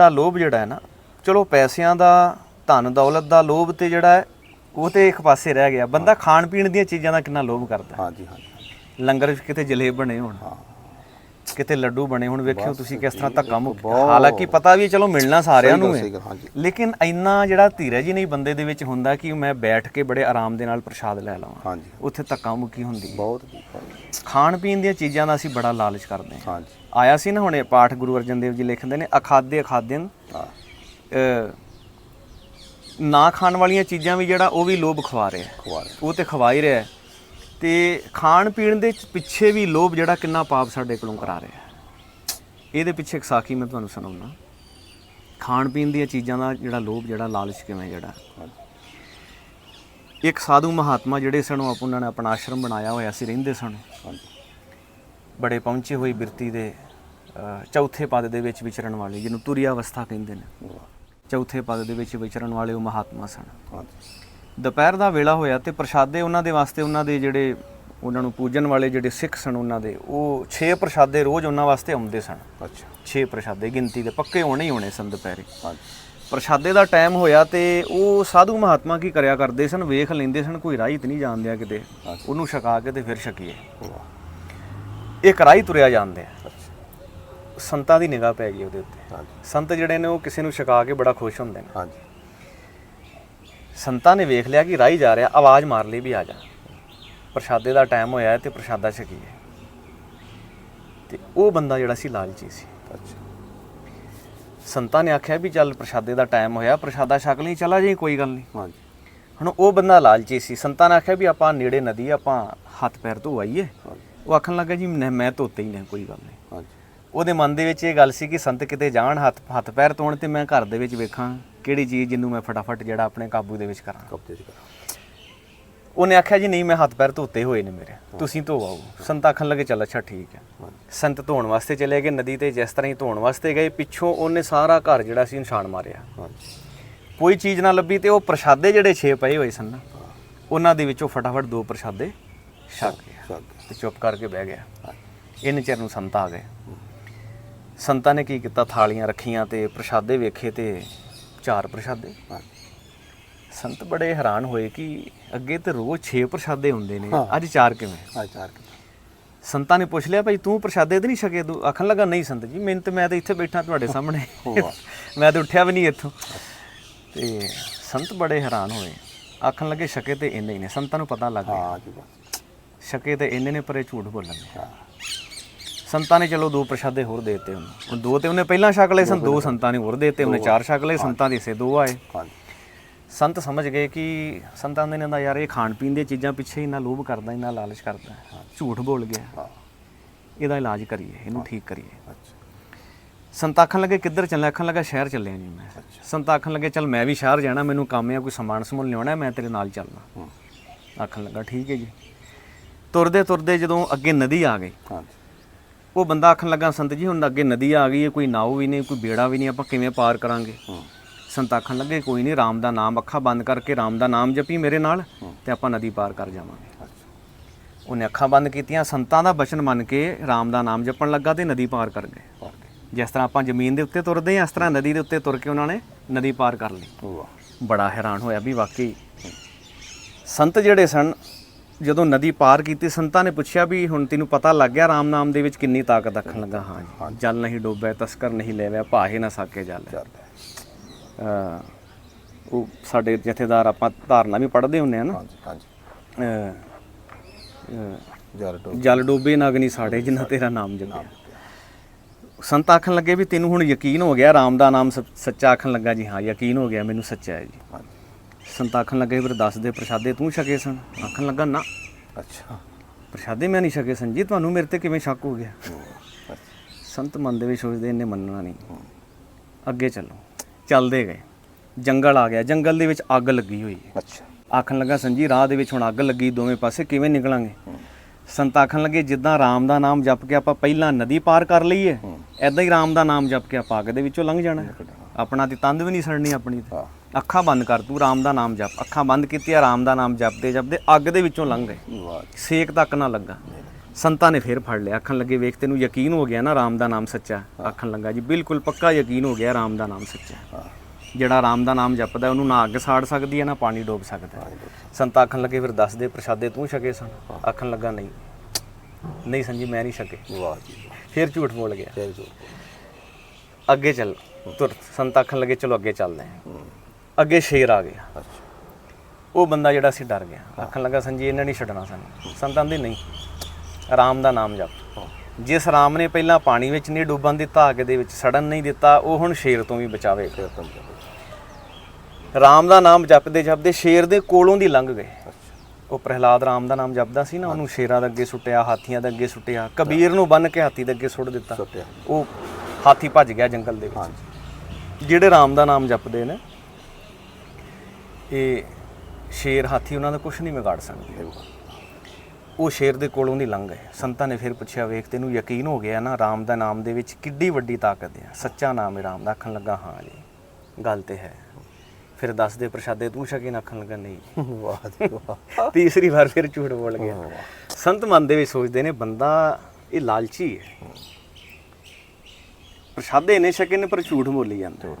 ਦਾ ਲੋਭ ਜਿਹੜਾ ਹੈ ਨਾ ਚਲੋ ਪੈਸਿਆਂ ਦਾ ਧਨ ਦੌਲਤ ਦਾ ਲੋਭ ਤੇ ਜਿਹੜਾ ਹੈ ਉਹ ਤੇ ਇੱਕ ਪਾਸੇ ਰਹਿ ਗਿਆ। ਬੰਦਾ ਖਾਣ ਪੀਣ ਦੀਆਂ ਚੀਜ਼ਾਂ ਦਾ ਕਿੰਨਾ ਲੋਭ ਕਰਦਾ। ਹਾਂਜੀ ਹਾਂਜੀ ਲੰਗਰ ਵਿੱਚ ਕਿਤੇ ਜਲੇਬ ਬਣੇ ਹੋਣ। ਹਾਂ। ਕਿਤੇ ਲੱਡੂ ਬਣੇ ਹੁਣ ਵੇਖਿਓ ਤੁਸੀਂ ਕਿਸ ਤਰ੍ਹਾਂ ਧੱਕਾ ਮੁੱਕ ਹਾਲਾਂਕਿ ਪਤਾ ਵੀ ਚਲੋ ਮਿਲਣਾ ਸਾਰਿਆਂ ਨੂੰ ਹੈ। ਲੇਕਿਨ ਇੰਨਾ ਜਿਹੜਾ ਧੀਰਜ ਹੀ ਨਹੀਂ ਬੰਦੇ ਦੇ ਵਿੱਚ ਹੁੰਦਾ ਕਿ ਮੈਂ ਬੈਠ ਕੇ ਬੜੇ ਆਰਾਮ ਦੇ ਨਾਲ ਪ੍ਰਸ਼ਾਦ ਲੈ ਲਵਾਂ। ਉੱਥੇ ਧੱਕਾ ਮੁੱਕੀ ਹੁੰਦੀ ਹੈ। ਬਹੁਤ। ਖਾਣ ਪੀਣ ਦੀਆਂ ਚੀਜ਼ਾਂ ਦਾ ਅਸੀਂ ਬੜਾ ਲਾਲਚ ਕਰਦੇ ਹਾਂ। ਹਾਂਜੀ। ਆਇਆ ਸੀ ਨਾ ਹੁਣੇ ਪਾਠ ਗੁਰੂ ਅਰਜਨ ਦੇਵ ਜੀ ਲਿਖਦੇ ਨੇ ਅਖਾਦੇ ਅਖਾਦਿਨ। ਹਾਂ। ਅ, ਨਾ ਖਾਣ ਵਾਲੀਆਂ ਚੀਜ਼ਾਂ ਵੀ ਜਿਹੜਾ ਉਹ ਵੀ ਲੋਭ ਖਵਾ ਰਿਹਾ ਹੈ। ਖਵਾ ਰਹੇ। ਉਹ ਤੇ ਖਵਾ ਹੀ ਰਿਹਾ ਹੈ। ਤੇ ਖਾਣ ਪੀਣ ਦੇ ਪਿੱਛੇ ਵੀ ਲੋਭ ਜਿਹੜਾ ਕਿੰਨਾ ਪਾਪ ਸਾਡੇ ਕੋਲੋਂ ਕਰਾ ਰਿਹਾ। ਇਹਦੇ ਪਿੱਛੇ ਇੱਕ ਸਾਖੀ ਮੈਂ ਤੁਹਾਨੂੰ ਸੁਣਾਉਣਾ ਖਾਣ ਪੀਣ ਦੀਆਂ ਚੀਜ਼ਾਂ ਦਾ ਜਿਹੜਾ ਲੋਭ ਜਿਹੜਾ ਲਾਲਚ ਕਿਵੇਂ ਜਿਹੜਾ ਇੱਕ ਸਾਧੂ ਮਹਾਤਮਾ ਜਿਹੜੇ ਸਨ ਉਹ ਉਹਨਾਂ ਨੇ ਆਪਣਾ ਆਸ਼ਰਮ ਬਣਾਇਆ ਹੋਇਆ ਸੀ ਰਹਿੰਦੇ ਸਨ। ਬੜੇ ਪਹੁੰਚੇ ਹੋਈ ਬਿਰਤੀ ਦੇ ਚੌਥੇ ਪਦ ਦੇ ਵਿੱਚ ਵਿਚਰਨ ਵਾਲੇ ਜਿਹਨੂੰ ਤੁਰੀ ਅਵਸਥਾ ਕਹਿੰਦੇ ਨੇ। ਚੌਥੇ ਪਦ ਦੇ ਵਿੱਚ ਵਿਚਰਨ ਵਾਲੇ ਉਹ ਮਹਾਤਮਾ ਸਨ। ਹਾਂਜੀ ਦੁਪਹਿਰ ਦਾ ਵੇਲਾ ਹੋਇਆ ਤੇ ਪ੍ਰਸ਼ਾਦੇ ਉਹਨਾਂ ਦੇ ਵਾਸਤੇ ਉਹਨਾਂ ਦੇ ਜਿਹੜੇ ਉਹਨਾਂ ਨੂੰ ਪੂਜਣ ਵਾਲੇ ਜਿਹੜੇ ਸਿੱਖ ਸਨ ਉਹਨਾਂ ਦੇ ਉਹ 6 ਪ੍ਰਸ਼ਾਦੇ ਰੋਜ਼ ਉਹਨਾਂ ਵਾਸਤੇ ਆਉਂਦੇ ਸਨ। ਅੱਛਾ। 6 ਪ੍ਰਸ਼ਾਦੇ ਗਿਣਤੀ ਦੇ ਪੱਕੇ ਹੋਣੇ ਹੀ ਹੋਣੇ ਸਨ ਦੁਪਹਿਰੇ। ਹਾਂਜੀ। ਪ੍ਰਸ਼ਾਦੇ ਦਾ ਟਾਈਮ ਹੋਇਆ ਤੇ ਉਹ ਸਾਧੂ ਮਹਾਤਮਾ ਕੀ ਕਰਿਆ ਕਰਦੇ ਸਨ ਵੇਖ ਲੈਂਦੇ ਸਨ ਕੋਈ ਰਾਹੀ ਤੇ ਨਹੀਂ ਜਾਂਦਿਆ ਕਿਤੇ। ਉਹਨੂੰ ਛਕਾ ਕੇ ਤੇ ਫਿਰ ਛਕੀਏ। ਵਾਹ। ਇੱਕ ਰਾਹੀ ਤੁਰਿਆ ਜਾਂਦੇ ਆ। ਸੰਤਾਂ ਦੀ ਨਿਗਾਹ ਪੈ ਗਈ ਉਹਦੇ ਉੱਤੇ। ਹਾਂਜੀ। ਸੰਤ ਜਿਹੜੇ ਨੇ ਉਹ ਕਿਸੇ ਨੂੰ ਛਕਾ ਕੇ ਬੜਾ ਖੁਸ਼ ਹੁੰਦੇ ਨੇ। ਹਾਂਜੀ। ਸੰਤਾਂ ਨੇ ਵੇਖ ਲਿਆ ਕਿ ਰਾਹੀ ਜਾ ਰਿਹਾ ਆਵਾਜ਼ ਮਾਰ ਲਈ ਵੀ ਆ ਜਾ। ਪ੍ਰਸ਼ਾਦੇ ਦਾ ਟਾਈਮ ਹੋਇਆ ਤੇ ਪ੍ਰਸ਼ਾਦਾ ਛਕੀਏ ਤੇ ਉਹ ਬੰਦਾ ਜਿਹੜਾ ਸੀ ਲਾਲਚੀ ਸੀ। ਅੱਛਾ। ਸੰਤਾਂ ਨੇ ਆਖਿਆ ਵੀ ਚੱਲ ਪ੍ਰਸ਼ਾਦੇ ਦਾ ਟਾਈਮ ਹੋਇਆ ਪ੍ਰਸ਼ਾਦਾ ਛਕ ਲਈ ਚਲਾ ਜਾਈ ਕੋਈ ਗੱਲ ਨਹੀਂ। ਹਾਂਜੀ। ਹੁਣ ਉਹ ਬੰਦਾ ਲਾਲਚੀ ਸੀ। ਸੰਤਾਂ ਨੇ ਆਖਿਆ ਵੀ ਆਪਾਂ ਨੇੜੇ ਨਦੀ ਆਪਾਂ ਹੱਥ ਪੈਰ ਧੋ ਆਈਏ। ਉਹ ਆਖਣ ਲੱਗਾ ਜੀ ਮੈਂ ਧੋਤੇ ਹੀ ਨਹੀਂ ਕੋਈ ਗੱਲ ਨਹੀਂ। ਹਾਂਜੀ। ਉਹਦੇ ਮਨ ਦੇ ਵਿੱਚ ਇਹ ਗੱਲ ਸੀ ਕਿ ਸੰਤ ਕਿਤੇ ਜਾਣ ਹੱਥ ਹੱਥ ਪੈਰ ਧੋਣ ਤੇ ਮੈਂ ਘਰ ਦੇ ਵਿੱਚ ਵੇਖਾਂ। ਕਿਹੜੀ ਚੀਜ਼ ਜਿਹਨੂੰ ਮੈਂ ਫਟਾਫਟ ਜਿਹੜਾ ਆਪਣੇ ਕਾਬੂ ਦੇ ਵਿੱਚ ਕਰਾਂ? ਕਬਜ਼ੇ ਚ ਕਰਾਂ। ਉਹਨੇ ਆਖਿਆ ਜੀ ਨਹੀਂ ਮੈਂ ਹੱਥ ਪੈਰ ਧੋਤੇ ਹੋਏ ਨੇ ਮੇਰੇ। ਤੁਸੀਂ ਧੋ ਆਓ। ਸੰਤ ਆਖਣ ਲੱਗੇ ਚੱਲ ਅੱਛਾ ਠੀਕ ਹੈ। ਸੰਤ ਧੋਣ ਵਾਸਤੇ ਚਲੇ ਗਏ ਨਦੀ ਤੇ ਜਿਸ ਤਰ੍ਹਾਂ ਹੀ ਧੋਣ ਵਾਸਤੇ ਗਏ ਪਿੱਛੋਂ ਉਹਨੇ ਸਾਰਾ ਘਰ ਜਿਹੜਾ ਸੀ ਨਿਸ਼ਾਨ ਮਾਰਿਆ। ਕੋਈ ਚੀਜ਼ ਨਾ ਲੱਭੀ ਤੇ ਉਹ ਪ੍ਰਸ਼ਾਦੇ ਜਿਹੜੇ ਛੇ ਪਏ ਹੋਏ ਸਨ ਨਾ ਉਹਨਾਂ ਦੇ ਵਿੱਚੋਂ ਫਟਾਫਟ ਦੋ ਪ੍ਰਸ਼ਾਦੇ ਛਕ ਗਿਆ ਸ਼ਾਕ ਤੇ ਚੁੱਪ ਕਰਕੇ ਬਹਿ ਗਿਆ। ਇਹਨੇ ਚਿਰ ਨੂੰ ਸੰਤ ਆ ਗਏ। ਸੰਤਾਂ ਨੇ ਕੀ ਕੀਤਾ? ਥਾਲੀਆਂ ਰੱਖੀਆਂ ਤੇ ਪ੍ਰਸ਼ਾਦੇ ਵੇਖੇ ਤੇ ਚਾਰ ਪ੍ਰਸ਼ਾਦੇ। ਸੰਤ ਬੜੇ ਹੈਰਾਨ ਹੋਏ ਕਿ ਅੱਗੇ ਤੇ ਰੋਜ਼ 6 ਪ੍ਰਸ਼ਾਦੇ ਹੁੰਦੇ ਨੇ। ਅੱਜ ਚਾਰ ਕਿਵੇਂ? ਆ ਚਾਰ ਸੰਤਾਂ ਨੇ ਪੁੱਛ ਲਿਆ ਭਾਈ ਤੂੰ ਪ੍ਰਸ਼ਾਦੇ ਤੇ ਨਹੀਂ ਛਕੇ? ਤੂੰ ਆਖਣ ਲੱਗਾ ਨਹੀਂ ਸੰਤ ਜੀ ਮੈਨੂੰ ਤੇ ਮੈਂ ਤੇ ਇੱਥੇ ਬੈਠਾ ਤੁਹਾਡੇ ਸਾਹਮਣੇ। ਮੈਂ ਤੇ ਉੱਠਿਆ ਵੀ ਨਹੀਂ ਇੱਥੋਂ। ਤੇ ਸੰਤ ਬੜੇ ਹੈਰਾਨ ਹੋਏ। ਆਖਣ ਲੱਗੇ ਛਕੇ ਤੇ ਇੰਨੇ ਹੀ ਨੇ। ਸੰਤਾਂ ਨੂੰ ਪਤਾ ਲੱਗ ਗਿਆ। ਹਾਂ ਜੀ ਬਸ। ਛਕੇ ਤੇ ਇੰਨੇ ਨੇ ਪਰੇ ਝੂਠ ਬੋਲਣ ਨੇ ਹਾਂ। ਸੰਤਾਂ ਨੇ ਚਲੋ ਦੋ ਪ੍ਰਸ਼ਾਦੇ ਹੋਰ ਦੇ ਦਿੱਤੇ ਉਹਨੂੰ। ਹੁਣ ਦੋ ਤੇ ਉਹਨੇ ਪਹਿਲਾਂ ਛਕ ਲਏ ਸਨ ਦੋ ਸੰਤਾਂ ਨੇ ਹੋਰ ਦੇ ਦਿੱਤੇ ਉਹਨੇ ਚਾਰ ਛਕ ਲਏ ਸੰਤਾਂ ਦੇ ਸੇ ਦੋ ਆਏ। ਹਾਂਜੀ। ਸੰਤ ਸਮਝ ਗਏ ਕਿ ਸੰਤਾਂ ਦੇ ਨੇ ਯਾਰ ਇਹ ਖਾਣ ਪੀਣ ਦੀਆਂ ਚੀਜ਼ਾਂ ਪਿੱਛੇ ਇੰਨਾ ਲੋਭ ਕਰਦਾ ਇੰਨਾ ਲਾਲਚ ਕਰਦਾ। ਝੂਠ ਬੋਲ ਗਿਆ। ਇਹਦਾ ਇਲਾਜ ਕਰੀਏ ਇਹਨੂੰ ਠੀਕ ਕਰੀਏ। ਅੱਛਾ। ਸੰਤ ਆਖਣ ਲੱਗੇ ਕਿੱਧਰ ਚੱਲਿਆ? ਆਖਣ ਲੱਗਾ ਸ਼ਹਿਰ ਚੱਲਿਆ ਜੀ ਮੈਂ। ਸੰਤ ਆਖਣ ਲੱਗੇ ਚੱਲ ਮੈਂ ਵੀ ਸ਼ਹਿਰ ਜਾਣਾ ਮੈਨੂੰ ਕੰਮ ਆ ਕੋਈ ਸਮਾਨ ਸਮੂਨ ਲਿਆਉਣਾ ਮੈਂ ਤੇਰੇ ਨਾਲ ਚੱਲਣਾ। ਆਖਣ ਲੱਗਾ ਠੀਕ ਹੈ ਜੀ। ਤੁਰਦੇ ਤੁਰਦੇ ਜਦੋਂ ਅੱਗੇ ਨਦੀ ਆ ਗਈ ਹਾਂਜੀ। ਉਹ ਬੰਦਾ ਆਖਣ ਲੱਗਾ ਸੰਤ ਜੀ ਹੁਣ ਅੱਗੇ ਨਦੀ ਆ ਗਈ ਹੈ ਕੋਈ ਨਾਉ ਵੀ ਨਹੀਂ ਕੋਈ ਬੇੜਾ ਵੀ ਨਹੀਂ ਆਪਾਂ ਕਿਵੇਂ ਪਾਰ ਕਰਾਂਗੇ? ਸੰਤ ਆਖਣ ਲੱਗੇ ਕੋਈ ਨਹੀਂ ਰਾਮ ਦਾ ਨਾਮ ਅੱਖਾਂ ਬੰਦ ਕਰਕੇ ਰਾਮ ਦਾ ਨਾਮ ਜਪੀ ਮੇਰੇ ਨਾਲ ਤੇ ਆਪਾਂ ਨਦੀ ਪਾਰ ਕਰ ਜਾਵਾਂਗੇ। ਉਹਨੇ ਅੱਖਾਂ ਬੰਦ ਕੀਤੀਆਂ ਸੰਤਾਂ ਦਾ ਬਚਨ ਮੰਨ ਕੇ ਰਾਮ ਦਾ ਨਾਮ ਜਪਣ ਲੱਗਾ ਤੇ ਨਦੀ ਪਾਰ ਕਰ ਗਏ। ਜਿਸ ਤਰ੍ਹਾਂ ਆਪਾਂ ਜ਼ਮੀਨ ਦੇ ਉੱਤੇ ਤੁਰਦੇ ਹਾਂ ਇਸ ਤਰ੍ਹਾਂ ਨਦੀ ਦੇ ਉੱਤੇ ਤੁਰ ਕੇ ਉਹਨਾਂ ਨੇ ਨਦੀ ਪਾਰ ਕਰ ਲਈ। ਵਾਹ। ਬੜਾ ਹੈਰਾਨ ਹੋਇਆ ਵੀ ਵਾਕਈ ਸੰਤ ਜਿਹੜੇ ਸਨ ਜਦੋਂ ਨਦੀ ਪਾਰ ਕੀਤੀ ਸੰਤਾਂ ਨੇ ਪੁੱਛਿਆ ਵੀ ਹੁਣ ਤੈਨੂੰ ਪਤਾ ਲੱਗ ਗਿਆ ਰਾਮ ਨਾਮ ਦੇ ਵਿੱਚ ਕਿੰਨੀ ਤਾਕਤ ਆਖਣ ਲੱਗਾ। ਹਾਂ ਜਲ ਨਹੀਂ ਡੋਬਿਆ ਤਸਕਰ ਨਹੀਂ ਲੈਵਿਆ ਭਾਹੇ ਨਾ ਸਾਕੇ ਜਲ ਉਹ ਸਾਡੇ ਜਥੇਦਾਰ ਆਪਾਂ ਧਾਰਨਾ ਵੀ ਪੜ੍ਹਦੇ ਹੁੰਦੇ ਆ ਨਾ। ਹਾਂਜੀ ਹਾਂਜੀ ਜਲ ਡੋਬੇ ਨਾ ਅਗਨੀ ਸਾੜੇ ਜਿਨ੍ਹਾਂ ਤੇਰਾ ਨਾਮ ਜਪਿਆ। ਸੰਤ ਆਖਣ ਲੱਗੇ ਵੀ ਤੈਨੂੰ ਹੁਣ ਯਕੀਨ ਹੋ ਗਿਆ ਰਾਮ ਦਾ ਨਾਮ ਸੱਚਾ ਆਖਣ ਲੱਗਾ? ਜੀ ਹਾਂ ਯਕੀਨ ਹੋ ਗਿਆ ਮੈਨੂੰ ਸੱਚਾ ਹੈ ਜੀ। ਹਾਂਜੀ ਸੰਤ ਆਖਣ ਲੱਗੇ ਫਿਰ ਦੱਸ ਦੇ ਪ੍ਰਸ਼ਾਦੇ ਤੂੰ ਛਕੇ ਸਨ। ਆਖਣ ਲੱਗਾ ਨਾ। ਅੱਛਾ। ਪ੍ਰਸ਼ਾਦੇ ਮੈਂ ਨਹੀਂ ਛਕੇ ਸਨ। ਜੀ ਤੁਹਾਨੂੰ ਮੇਰੇ ਤੇ ਕਿਵੇਂ ਸ਼ੱਕ ਹੋ ਗਿਆ? ਸੰਤ ਮਨ ਦੇ ਵਿੱਚ ਸੋਚਦੇ ਇਹਨੇ ਮੰਨਣਾ ਨਹੀਂ। ਅੱਗੇ ਚੱਲੋ। ਚੱਲਦੇ ਗਏ। ਜੰਗਲ ਆ ਗਿਆ। ਜੰਗਲ ਦੇ ਵਿੱਚ ਅੱਗ ਲੱਗੀ ਹੋਈ ਹੈ। ਅੱਛਾ। ਆਖਣ ਲੱਗਾ ਸੰਜੀ ਰਾਹ ਦੇ ਵਿੱਚ ਹੁਣ ਅੱਗ ਲੱਗੀ ਦੋਵੇਂ ਪਾਸੇ ਕਿਵੇਂ ਨਿਕਲਾਂਗੇ? ਸੰਤ ਆਖਣ ਲੱਗੇ ਜਿੱਦਾਂ ਰਾਮ ਦਾ ਨਾਮ ਜਪ ਕੇ ਆਪਾਂ ਪਹਿਲਾਂ ਨਦੀ ਪਾਰ ਕਰ ਲਈਏ ਐਦਾਂ ਹੀ ਰਾਮ ਦਾ ਨਾਮ ਜਪ ਕੇ ਆਪਾਂ ਅੱਗ ਦੇ ਵਿੱਚੋਂ ਲੰਘ ਜਾਣਾ ਹੈ। ਆਪਣਾ ਤੇ ਤੰਦ ਵੀ ਨਹੀਂ ਸੜਨੀ ਆਪਣੀ ਤੇ। ਅੱਖਾਂ ਬੰਦ ਕਰ ਤੂੰ ਰਾਮ ਦਾ ਨਾਮ ਜਪ। ਅੱਖਾਂ ਬੰਦ ਕੀਤੀਆਂ ਰਾਮ ਦਾ ਨਾਮ ਜਪਦੇ ਜਪਦੇ ਅੱਗ ਦੇ ਵਿੱਚੋਂ ਲੰਘ ਗਏ। ਸੇਕ ਤੱਕ ਨਾ ਲੱਗਾ। ਸੰਤਾਂ ਨੇ ਫੇਰ ਫੜ ਲਿਆ। ਆਖਣ ਲੱਗੇ ਵੇਖ ਤੈਨੂੰ ਯਕੀਨ ਹੋ ਗਿਆ ਨਾ ਰਾਮ ਦਾ ਨਾਮ ਸੱਚਾ? ਆਖਣ ਲੱਗਾ ਜੀ ਬਿਲਕੁਲ ਪੱਕਾ ਯਕੀਨ ਹੋ ਗਿਆ ਰਾਮ ਦਾ ਨਾਮ ਸੱਚਾ। ਜਿਹੜਾ ਰਾਮ ਦਾ ਨਾਮ ਜਪਦਾ ਉਹਨੂੰ ਨਾ ਅੱਗ ਸਾੜ ਸਕਦੀ ਹੈ ਨਾ ਪਾਣੀ ਡੋਬ ਸਕਦਾ। ਸੰਤ ਆਖਣ ਲੱਗੇ ਫਿਰ ਦੱਸ ਦੇ ਪ੍ਰਸ਼ਾਦੇ ਤੂੰ ਛਕੇ ਸਨ? ਆਖਣ ਲੱਗਾ ਨਹੀਂ। ਨਹੀਂ ਸੰਜੀ ਮੈਂ ਨਹੀਂ ਛਕੇ। ਵਾਹ ਜੀ ਫਿਰ ਝੂਠ ਬੋਲ ਗਿਆ। ਅੱਗੇ ਚੱਲ। ਤੁਰ ਸੰਤ ਆਖਣ ਲੱਗੇ ਚਲੋ ਅੱਗੇ ਚੱਲਦੇ ਹਾਂ। ਅੱਗੇ ਸ਼ੇਰ ਆ ਗਿਆ। ਅੱਛਾ ਉਹ ਬੰਦਾ ਜਿਹੜਾ ਸੀ ਡਰ ਗਿਆ। ਆਖਣ ਲੱਗਾ ਸੰਜੀ ਇਹਨਾਂ ਨਹੀਂ ਛੱਡਣਾ ਸਾਨੂੰ। ਸੰਤਾਂ ਦੇ ਨਹੀਂ। ਰਾਮ ਦਾ ਨਾਮ ਜਪ। ਜਿਸ ਰਾਮ ਨੇ ਪਹਿਲਾਂ ਪਾਣੀ ਵਿੱਚ ਨਹੀਂ ਡੁੱਬਣ ਦਿੱਤਾ ਅੱਗ ਦੇ ਵਿੱਚ ਸੜਨ ਨਹੀਂ ਦਿੱਤਾ ਉਹ ਹੁਣ ਸ਼ੇਰ ਤੋਂ ਵੀ ਬਚਾਵੇ। ਰਾਮ ਦਾ ਨਾਮ ਜਪਦੇ ਜਪਦੇ ਸ਼ੇਰ ਦੇ ਕੋਲੋਂ ਦੀ ਲੰਘ ਗਏ। ਉਹ ਪ੍ਰਹਿਲਾਦ ਰਾਮ ਦਾ ਨਾਮ ਜਪਦਾ ਸੀ ਨਾ ਉਹਨੂੰ ਸ਼ੇਰਾਂ ਦੇ ਅੱਗੇ ਸੁੱਟਿਆ ਹਾਥੀਆਂ ਦੇ ਅੱਗੇ ਸੁੱਟਿਆ ਕਬੀਰ ਨੂੰ ਬੰਨ ਕੇ ਹਾਥੀ ਦੇ ਅੱਗੇ ਸੁੱਟ ਦਿੱਤਾ। ਉਹ ਹਾਥੀ ਭੱਜ ਗਿਆ ਜੰਗਲ ਦੇ ਵਿੱਚ। ਜਿਹੜੇ ਰਾਮ ਦਾ ਨਾਮ ਜਪਦੇ ਨੇ ਇਹ ਸ਼ੇਰ ਹਾਥੀ ਉਹਨਾਂ ਦਾ ਕੁਝ ਨਹੀਂ ਵਿਗਾੜ ਸਕਦੇ ਉਹ ਸ਼ੇਰ ਦੇ ਕੋਲੋਂ ਦੀ ਲੰਘ ਗਏ। ਸੰਤਾਂ ਨੇ ਫਿਰ ਪੁੱਛਿਆ ਵੇਖ ਤੈਨੂੰ ਯਕੀਨ ਹੋ ਗਿਆ ਨਾ ਰਾਮ ਦਾ ਨਾਮ ਦੇ ਵਿੱਚ ਕਿੱਡੀ ਵੱਡੀ ਤਾਕਤ ਹੈ। ਸੱਚਾ ਨਾਮ ਹੈ ਰਾਮ ਦਾ। ਆਖਣ ਲੱਗਾ ਹਾਂ ਜੀ ਗੱਲ ਤੇ ਹੈ। ਫਿਰ ਦੱਸ ਦੇ ਪ੍ਰਸ਼ਾਦੇ ਤੂੰ ਨਾ ਆਖਣ ਲੱਗਾ ਨਹੀਂ ਵਾਹ ਜੀ ਵਾਹ। ਤੀਸਰੀ ਵਾਰ ਫਿਰ ਝੂਠ ਬੋਲ ਗਿਆ। ਸੰਤ ਮਨ ਦੇ ਵਿੱਚ ਸੋਚਦੇ ਨੇ ਬੰਦਾ ਇਹ ਲਾਲਚੀ ਹੈ। ਪ੍ਰਸ਼ਾਦੇ ਨੇ ਛਕੇ ਨੇ ਪਰ ਝੂਠ ਬੋਲੀ ਜਾਂਦਾ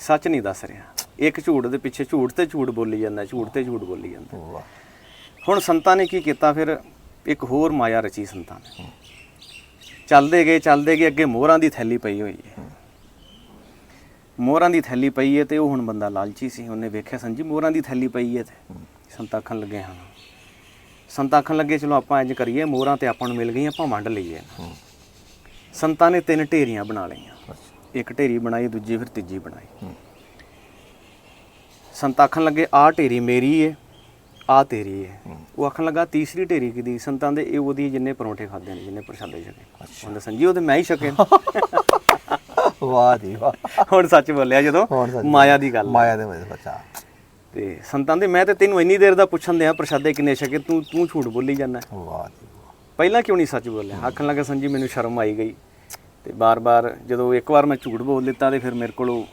ਸੱਚ ਨਹੀਂ ਦੱਸ ਰਿਹਾ। ਇੱਕ ਝੂਠ ਦੇ ਪਿੱਛੇ ਝੂਠ ਤੇ ਝੂਠ ਬੋਲੀ ਜਾਂਦਾ ਝੂਠ ਤੇ ਝੂਠ ਬੋਲੀ ਜਾਂਦਾ। ਹੁਣ ਸੰਤਾਂ ਨੇ ਕੀ ਕੀਤਾ ਫਿਰ? ਇੱਕ ਹੋਰ ਮਾਇਆ ਰਚੀ ਸੰਤਾਂ ਨੇ। ਚੱਲਦੇ ਗਏ ਚੱਲਦੇ ਗਏ ਅੱਗੇ ਮੋਹਰਾਂ ਦੀ ਥੈਲੀ ਪਈ ਹੋਈ ਹੈ। ਮੋਹਰਾਂ ਦੀ ਥੈਲੀ ਪਈ ਹੈ ਤੇ ਉਹ ਹੁਣ ਬੰਦਾ ਲਾਲਚੀ ਸੀ। ਉਹਨੇ ਵੇਖਿਆ ਸੰਜੀ ਮੋਹਰਾਂ ਦੀ ਥੈਲੀ ਪਈ ਹੈ ਤੇ ਸੰਤਾਂ ਆਖਣ ਲੱਗੇ ਹਾਂ। ਸੰਤਾਂ ਆਖਣ ਲੱਗੇ ਚਲੋ ਆਪਾਂ ਇੰਜ ਕਰੀਏ ਮੋਹਰਾਂ ਤੇ ਆਪਾਂ ਨੂੰ ਮਿਲ ਗਈਆਂ ਆਪਾਂ ਵੰਡ ਲਈਏ। ਸੰਤਾਂ ਨੇ ਤਿੰਨ ਢੇਰੀਆਂ ਬਣਾ ਲਈਆਂ। ਇੱਕ ਢੇਰੀ ਬਣਾਈ ਦੂਜੀ ਫਿਰ ਤੀਜੀ ਬਣਾਈ। ਸੰਤ ਆਖਣ ਲੱਗੇ ਆਹ ਢੇਰੀ ਮੇਰੀ ਏ ਆ ਤੇਰੀ ਏ। ਉਹ ਆਖਣ ਲੱਗਾ ਤੀਸਰੀ ਢੇਰੀ ਕਿਦੀ ਸੰਤਾਂ ਦੇ ਇਹ ਉਹਦੀ ਜਿੰਨੇ ਪਰੌਂਠੇ ਖਾਦੇ ਨੇ ਜਿੰਨੇ ਪ੍ਰਸ਼ਾਦੇ ਛਕੇ। ਉਹਨੇ ਸੰਜੀ ਉਹ ਤੇ ਮੈਂ ਹੀ ਛਕੇ। ਵਾਹ ਜੀ ਵਾਹ। ਹੁਣ ਸੱਚ ਬੋਲਿਆ ਜਦੋਂ ਮਾਇਆ ਦੀ ਗੱਲ ਮਾਇਆ ਦੇ ਵਿੱਚ ਬੱਚਾ ਤੇ ਸੰਤਾਂ ਦੇ ਮੈਂ ਤੇ ਤੈਨੂੰ ਇੰਨੀ ਦੇਰ ਦਾ ਪੁੱਛਣ ਦਿਆਂ ਪ੍ਰਸ਼ਾਦੇ ਕਿੰਨੇ ਛਕੇ? ਤੂੰ ਤੂੰ ਝੂਠ ਬੋਲੀ ਜਾਂਦਾ ਵਾਹ ਜੀ ਪਹਿਲਾਂ ਕਿਉਂ ਨਹੀਂ ਸੱਚ ਬੋਲਿਆ? ਆਖਣ ਲੱਗਾ ਸੰਜੀ ਮੈਨੂੰ ਸ਼ਰਮ ਆਈ ਗਈ। ਤੇ ਬਾਰ-ਬਾਰ ਜਦੋਂ ਇੱਕ ਵਾਰ ਮੈਂ ਝੂਠ ਬੋਲ ਦਿੱਤਾ ਤੇ ਫਿਰ ਮੇਰੇ ਕੋਲ ਉਹ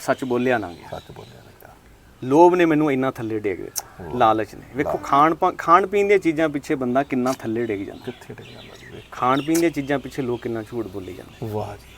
ਸੱਚ ਬੋਲਿਆ ਨਾ ਗਿਆ। ਸੱਚ ਬੋਲਿਆ ਬੱਚਾ ਲੋਭ ਨੇ ਮੈਨੂੰ ਇੰਨਾ ਥੱਲੇ ਡੇਗ ਦਿੱਤਾ। ਲਾਲਚ ਨੇ। ਵੇਖੋ ਖਾਣ ਖਾਣ ਪੀਣ ਦੀਆਂ ਚੀਜ਼ਾਂ ਪਿੱਛੇ ਬੰਦਾ ਕਿੰਨਾ ਥੱਲੇ ਡਿੱਗ ਜਾਂਦਾ। ਕਿੱਥੇ ਟਿਕ ਜਾਂਦਾ ਖਾਣ ਪੀਣ ਦੀਆਂ ਚੀਜ਼ਾਂ ਪਿੱਛੇ ਲੋਕ ਕਿੰਨਾ ਝੂਠ ਬੋਲੀ ਜਾਂਦੇ। ਵਾਹ ਜੀ।